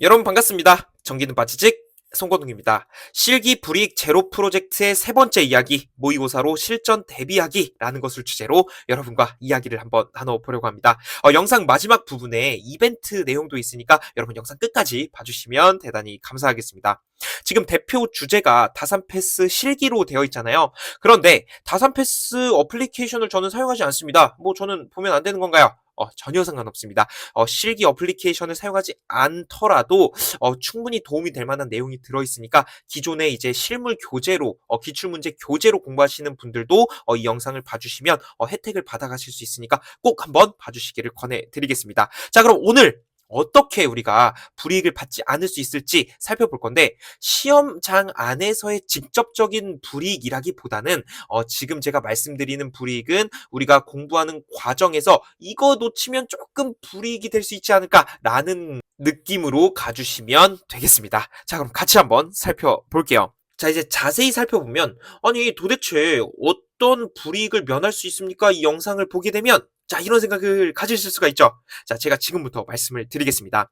여러분 반갑습니다. 정기는 빠지직 송건웅입니다. 실기 불이익 제로 프로젝트의 세 번째 이야기 모의고사로 실전 대비하기라는 것을 주제로 여러분과 이야기를 한번 나눠보려고 합니다. 어, 영상 마지막 부분에 이벤트 내용도 있으니까 여러분 영상 끝까지 봐주시면 대단히 감사하겠습니다. 지금 대표 주제가 다산 패스 실기로 되어 있잖아요. 그런데 다산 패스 어플리케이션을 저는 사용하지 않습니다. 뭐 저는 보면 안 되는 건가요? 어, 전혀 상관없습니다. 어, 실기 어플리케이션을 사용하지 않더라도 어, 충분히 도움이 될 만한 내용이 들어 있으니까 기존에 이제 실물 교재로 어, 기출 문제 교재로 공부하시는 분들도 어, 이 영상을 봐주시면 어, 혜택을 받아가실 수 있으니까 꼭 한번 봐주시기를 권해드리겠습니다. 자 그럼 오늘 어떻게 우리가 불이익을 받지 않을 수 있을지 살펴볼 건데 시험장 안에서의 직접적인 불이익이라기보다는 어, 지금 제가 말씀드리는 불이익은 우리가 공부하는 과정에서 이거 놓치면 조금 불이익이 될 수 있지 않을까라는 느낌으로 가주시면 되겠습니다. 자 그럼 같이 한번 살펴볼게요. 자 이제 자세히 살펴보면 아니 도대체 어떤 불이익을 면할 수 있습니까? 이 영상을 보게 되면 자, 이런 생각을 가지실 수가 있죠. 자, 제가 지금부터 말씀을 드리겠습니다.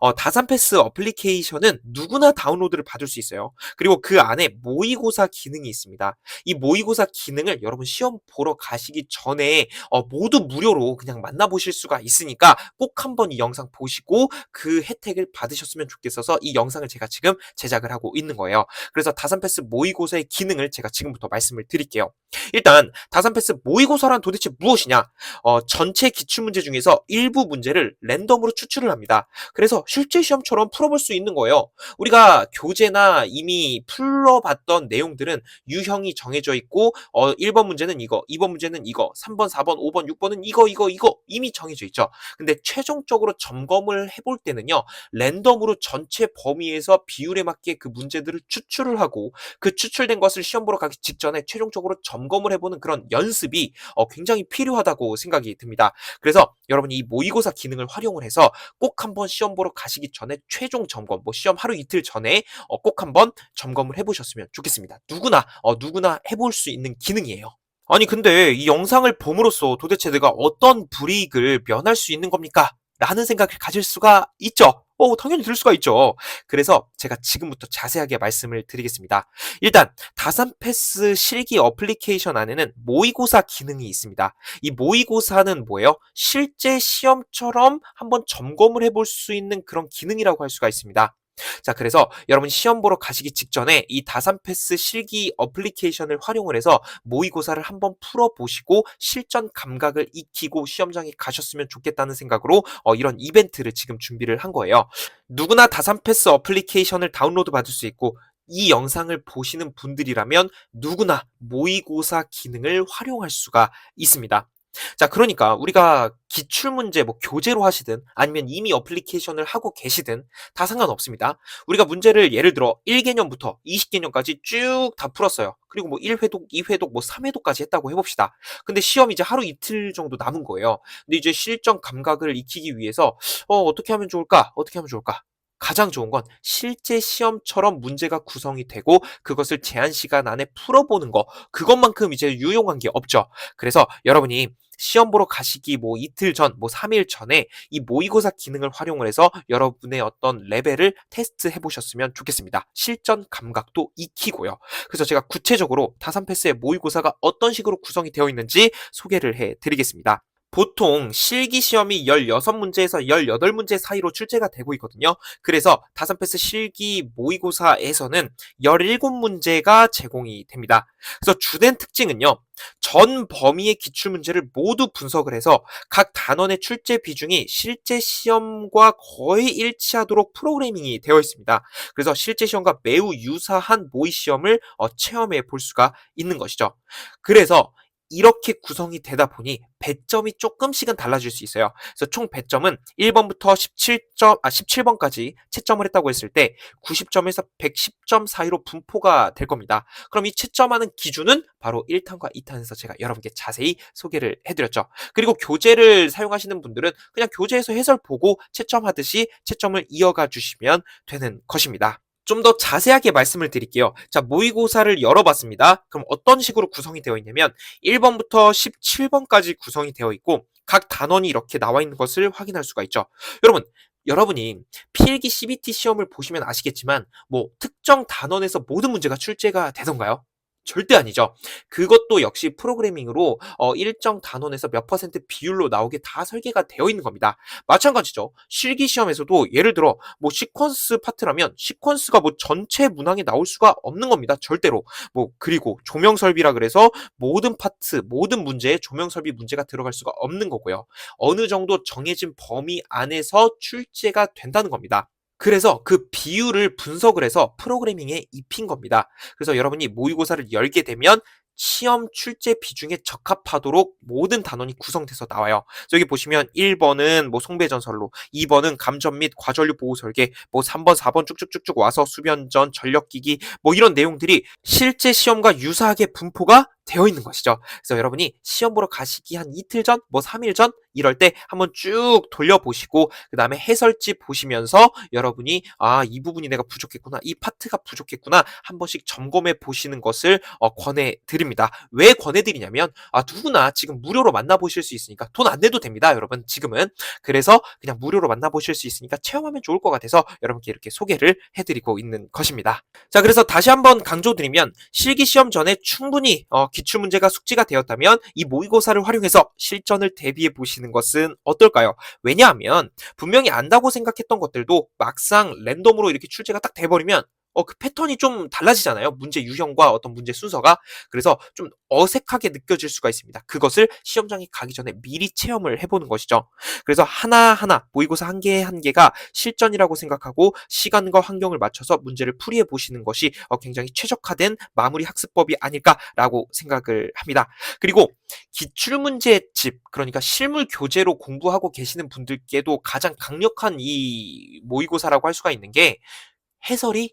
어, 다산패스 어플리케이션은 누구나 다운로드를 받을 수 있어요. 그리고 그 안에 모의고사 기능이 있습니다. 이 모의고사 기능을 여러분 시험 보러 가시기 전에 어, 모두 무료로 그냥 만나보실 수가 있으니까 꼭 한번 이 영상 보시고 그 혜택을 받으셨으면 좋겠어서 이 영상을 제가 지금 제작을 하고 있는 거예요. 그래서 다산패스 모의고사의 기능을 제가 지금부터 말씀을 드릴게요. 일단 다산패스 모의고사란 도대체 무엇이냐? 어, 전체 기출문제 중에서 일부 문제를 랜덤으로 추출을 합니다. 그래서 실제 시험처럼 풀어볼 수 있는 거예요. 우리가 교재나 이미 풀어봤던 내용들은 유형이 정해져 있고 어, 1번 문제는 이거, 2번 문제는 이거, 3번, 4번, 5번, 6번은 이거, 이거, 이거 이미 정해져 있죠. 근데 최종적으로 점검을 해볼 때는요. 랜덤으로 전체 범위에서 비율에 맞게 그 문제들을 추출을 하고 그 추출된 것을 시험 보러 가기 직전에 최종적으로 점검을 해보는 그런 연습이 어, 굉장히 필요하다고 생각이 듭니다. 그래서 여러분이 이 모의고사 기능을 활용을 해서 꼭 한번 시험 보러 가시기 전에 최종 점검, 뭐 시험 하루 이틀 전에 어, 꼭 한번 점검을 해보셨으면 좋겠습니다. 누구나 어, 누구나 해볼 수 있는 기능이에요. 아니 근데 이 영상을 봄으로써 도대체 내가 어떤 불이익을 면할 수 있는 겁니까? 라는 생각을 가질 수가 있죠. 어, 당연히 들 수가 있죠. 그래서 제가 지금부터 자세하게 말씀을 드리겠습니다. 일단 다산 패스 실기 어플리케이션 안에는 모의고사 기능이 있습니다. 이 모의고사는 뭐예요? 실제 시험처럼 한번 점검을 해볼 수 있는 그런 기능이라고 할 수가 있습니다. 자, 그래서 여러분 시험 보러 가시기 직전에 이 다산 패스 실기 어플리케이션을 활용을 해서 모의고사를 한번 풀어보시고 실전 감각을 익히고 시험장에 가셨으면 좋겠다는 생각으로 어, 이런 이벤트를 지금 준비를 한 거예요. 누구나 다산 패스 어플리케이션을 다운로드 받을 수 있고 이 영상을 보시는 분들이라면 누구나 모의고사 기능을 활용할 수가 있습니다. 자, 그러니까 우리가 기출 문제 뭐 교재로 하시든 아니면 이미 어플리케이션을 하고 계시든 다 상관없습니다. 우리가 문제를 예를 들어 1개념부터 20개념까지 쭉 다 풀었어요. 그리고 뭐 1회독, 2회독, 뭐 3회독까지 했다고 해 봅시다. 근데 시험 이제 하루 이틀 정도 남은 거예요. 근데 이제 실전 감각을 익히기 위해서 어, 어떻게 하면 좋을까? 어떻게 하면 좋을까? 가장 좋은 건 실제 시험처럼 문제가 구성이 되고 그것을 제한 시간 안에 풀어보는 거 그것만큼 이제 유용한 게 없죠. 그래서 여러분이 시험 보러 가시기 뭐 이틀 전, 뭐 3일 전에 이 모의고사 기능을 활용을 해서 여러분의 어떤 레벨을 테스트 해 보셨으면 좋겠습니다. 실전 감각도 익히고요. 그래서 제가 구체적으로 다산 패스의 모의고사가 어떤 식으로 구성이 되어 있는지 소개를 해 드리겠습니다. 보통 실기 시험이 16문제에서 18문제 사이로 출제가 되고 있거든요. 그래서 다산패스 실기 모의고사에서는 17문제가 제공이 됩니다. 그래서 주된 특징은요. 전 범위의 기출문제를 모두 분석을 해서 각 단원의 출제 비중이 실제 시험과 거의 일치하도록 프로그래밍이 되어 있습니다. 그래서 실제 시험과 매우 유사한 모의 시험을 어, 체험해 볼 수가 있는 것이죠. 그래서 이렇게 구성이 되다 보니 배점이 조금씩은 달라질 수 있어요. 그래서 총 배점은 1번부터 17점, 아, 17번까지 채점을 했다고 했을 때 90점에서 110점 사이로 분포가 될 겁니다. 그럼 이 채점하는 기준은 바로 1탄과 2탄에서 제가 여러분께 자세히 소개를 해드렸죠. 그리고 교재를 사용하시는 분들은 그냥 교재에서 해설 보고 채점하듯이 채점을 이어가 주시면 되는 것입니다. 좀 더 자세하게 말씀을 드릴게요. 자, 모의고사를 열어봤습니다. 그럼 어떤 식으로 구성이 되어 있냐면 1번부터 17번까지 구성이 되어 있고 각 단원이 이렇게 나와 있는 것을 확인할 수가 있죠. 여러분, 여러분이 필기 CBT 시험을 보시면 아시겠지만 뭐 특정 단원에서 모든 문제가 출제가 되던가요? 절대 아니죠. 그것도 역시 프로그래밍으로 어, 일정 단원에서 몇 퍼센트 비율로 나오게 다 설계가 되어 있는 겁니다. 마찬가지죠. 실기 시험에서도 예를 들어 뭐 시퀀스 파트라면 시퀀스가 뭐 전체 문항에 나올 수가 없는 겁니다. 절대로. 뭐 그리고 조명 설비라 그래서 모든 파트, 모든 문제에 조명 설비 문제가 들어갈 수가 없는 거고요. 어느 정도 정해진 범위 안에서 출제가 된다는 겁니다. 그래서 그 비율을 분석을 해서 프로그래밍에 입힌 겁니다. 그래서 여러분이 모의고사를 열게 되면 시험 출제 비중에 적합하도록 모든 단원이 구성돼서 나와요. 여기 보시면 1번은 뭐 송배전설로, 2번은 감전 및 과전류 보호 설계, 뭐 3번, 4번 쭉쭉쭉쭉 와서 수변전, 전력기기 뭐 이런 내용들이 실제 시험과 유사하게 분포가 되어 있는 것이죠. 그래서 여러분이 시험 보러 가시기 한 이틀 전, 뭐 3일 전 이럴 때 한번 쭉 돌려보시고 그 다음에 해설지 보시면서 여러분이 아 이 부분이 내가 부족했구나, 이 파트가 부족했구나 한 번씩 점검해 보시는 것을 어, 권해드립니다. 왜 권해드리냐면 아 누구나 지금 무료로 만나보실 수 있으니까 돈 안 내도 됩니다, 여러분 지금은 그래서 그냥 무료로 만나보실 수 있으니까 체험하면 좋을 것 같아서 여러분께 이렇게 소개를 해드리고 있는 것입니다. 자 그래서 다시 한번 강조드리면 실기 시험 전에 충분히 어, 기출 문제가 숙지가 되었다면 이 모의고사를 활용해서 실전을 대비해 보시는 것은 어떨까요? 왜냐하면 분명히 안다고 생각했던 것들도 막상 랜덤으로 이렇게 출제가 딱 돼버리면 어, 그 패턴이 좀 달라지잖아요. 문제 유형과 어떤 문제 순서가. 그래서 좀 어색하게 느껴질 수가 있습니다. 그것을 시험장에 가기 전에 미리 체험을 해보는 것이죠. 그래서 하나하나 모의고사 한 개 한 개가 실전이라고 생각하고 시간과 환경을 맞춰서 문제를 풀이해 보시는 것이 어, 굉장히 최적화된 마무리 학습법이 아닐까라고 생각을 합니다. 그리고 기출문제집, 그러니까 실물 교재로 공부하고 계시는 분들께도 가장 강력한 이 모의고사라고 할 수가 있는 게 해설이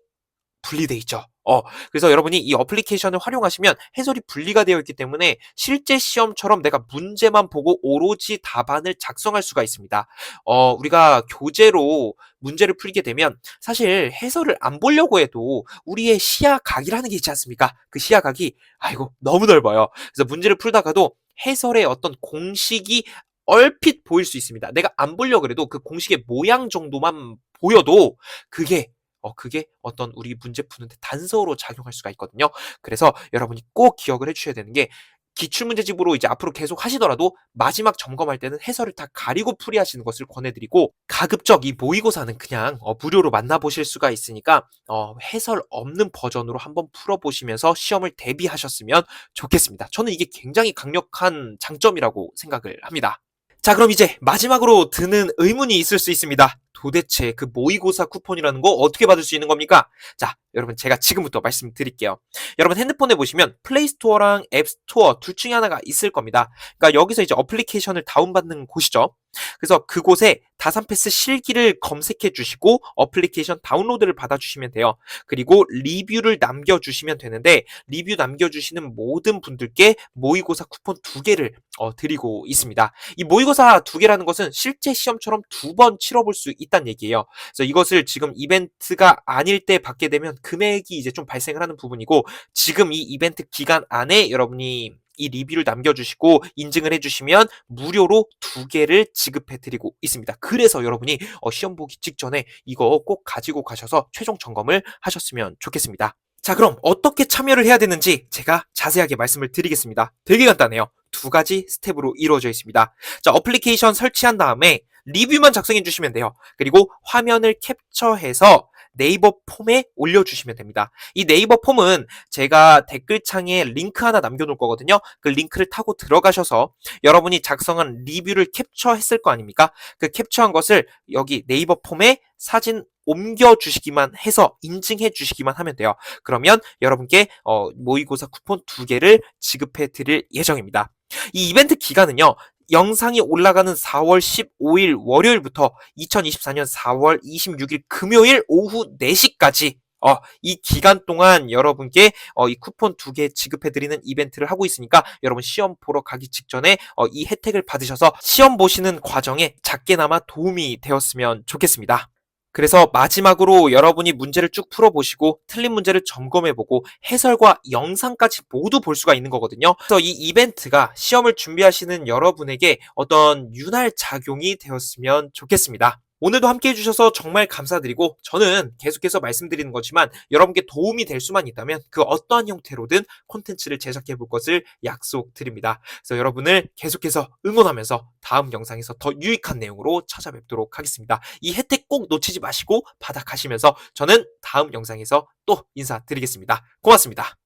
분리돼 있죠. 어, 그래서 여러분이 이 어플리케이션을 활용하시면 해설이 분리가 되어 있기 때문에 실제 시험처럼 내가 문제만 보고 오로지 답안을 작성할 수가 있습니다. 어, 우리가 교재로 문제를 풀게 되면 사실 해설을 안 보려고 해도 우리의 시야각이라는 게 있지 않습니까? 그 시야각이 아이고 너무 넓어요. 그래서 문제를 풀다가도 해설의 어떤 공식이 얼핏 보일 수 있습니다. 내가 안 보려고 그래도 그 공식의 모양 정도만 보여도 그게 어, 그게 어떤 우리 문제 푸는데 단서로 작용할 수가 있거든요. 그래서 여러분이 꼭 기억을 해주셔야 되는 게 기출문제집으로 이제 앞으로 계속 하시더라도 마지막 점검할 때는 해설을 다 가리고 풀이하시는 것을 권해드리고 가급적 이 모의고사는 그냥 어, 무료로 만나보실 수가 있으니까 어, 해설 없는 버전으로 한번 풀어보시면서 시험을 대비하셨으면 좋겠습니다. 저는 이게 굉장히 강력한 장점이라고 생각을 합니다. 자 그럼 이제 마지막으로 드는 의문이 있을 수 있습니다. 도대체 그 모의고사 쿠폰이라는 거 어떻게 받을 수 있는 겁니까? 자, 여러분 제가 지금부터 말씀드릴게요. 여러분 핸드폰에 보시면 플레이스토어랑 앱스토어 둘 중에 하나가 있을 겁니다. 그러니까 여기서 이제 어플리케이션을 다운받는 곳이죠. 그래서 그곳에 다산패스 실기를 검색해 주시고 어플리케이션 다운로드를 받아 주시면 돼요. 그리고 리뷰를 남겨 주시면 되는데 리뷰 남겨 주시는 모든 분들께 모의고사 쿠폰 두 개를 어, 드리고 있습니다. 이 모의고사 두 개라는 것은 실제 시험처럼 두 번 치러볼 수 있 다는 얘기예요. 그래서 이것을 지금 이벤트가 아닐 때 받게 되면 금액이 이제 좀 발생을 하는 부분이고 지금 이 이벤트 기간 안에 여러분이 이 리뷰를 남겨주시고 인증을 해주시면 무료로 두 개를 지급해드리고 있습니다. 그래서 여러분이 어, 시험 보기 직전에 이거 꼭 가지고 가셔서 최종 점검을 하셨으면 좋겠습니다. 자, 그럼 어떻게 참여를 해야 되는지 제가 자세하게 말씀을 드리겠습니다. 되게 간단해요. 두 가지 스텝으로 이루어져 있습니다. 자, 어플리케이션 설치한 다음에 리뷰만 작성해 주시면 돼요. 그리고 화면을 캡처해서 네이버 폼에 올려주시면 됩니다. 이 네이버 폼은 제가 댓글창에 링크 하나 남겨놓을 거거든요. 그 링크를 타고 들어가셔서 여러분이 작성한 리뷰를 캡처했을 거 아닙니까? 그 캡처한 것을 여기 네이버 폼에 사진 옮겨 주시기만 해서 인증해 주시기만 하면 돼요. 그러면 여러분께 어, 모의고사 쿠폰 두 개를 지급해 드릴 예정입니다. 이 이벤트 기간은요. 영상이 올라가는 4월 15일 월요일부터 2024년 4월 26일 금요일 오후 4시까지 어, 이 기간 동안 여러분께 어, 이 쿠폰 두 개 지급해드리는 이벤트를 하고 있으니까 여러분 시험 보러 가기 직전에 어, 이 혜택을 받으셔서 시험 보시는 과정에 작게나마 도움이 되었으면 좋겠습니다. 그래서 마지막으로 여러분이 문제를 쭉 풀어보시고 틀린 문제를 점검해보고 해설과 영상까지 모두 볼 수가 있는 거거든요. 그래서 이 이벤트가 시험을 준비하시는 여러분에게 어떤 윤활 작용이 되었으면 좋겠습니다. 오늘도 함께 해주셔서 정말 감사드리고 저는 계속해서 말씀드리는 거지만 여러분께 도움이 될 수만 있다면 그 어떠한 형태로든 콘텐츠를 제작해 볼 것을 약속드립니다. 그래서 여러분을 계속해서 응원하면서 다음 영상에서 더 유익한 내용으로 찾아뵙도록 하겠습니다. 이 혜택 꼭 놓치지 마시고 받아가시면서 저는 다음 영상에서 또 인사드리겠습니다. 고맙습니다.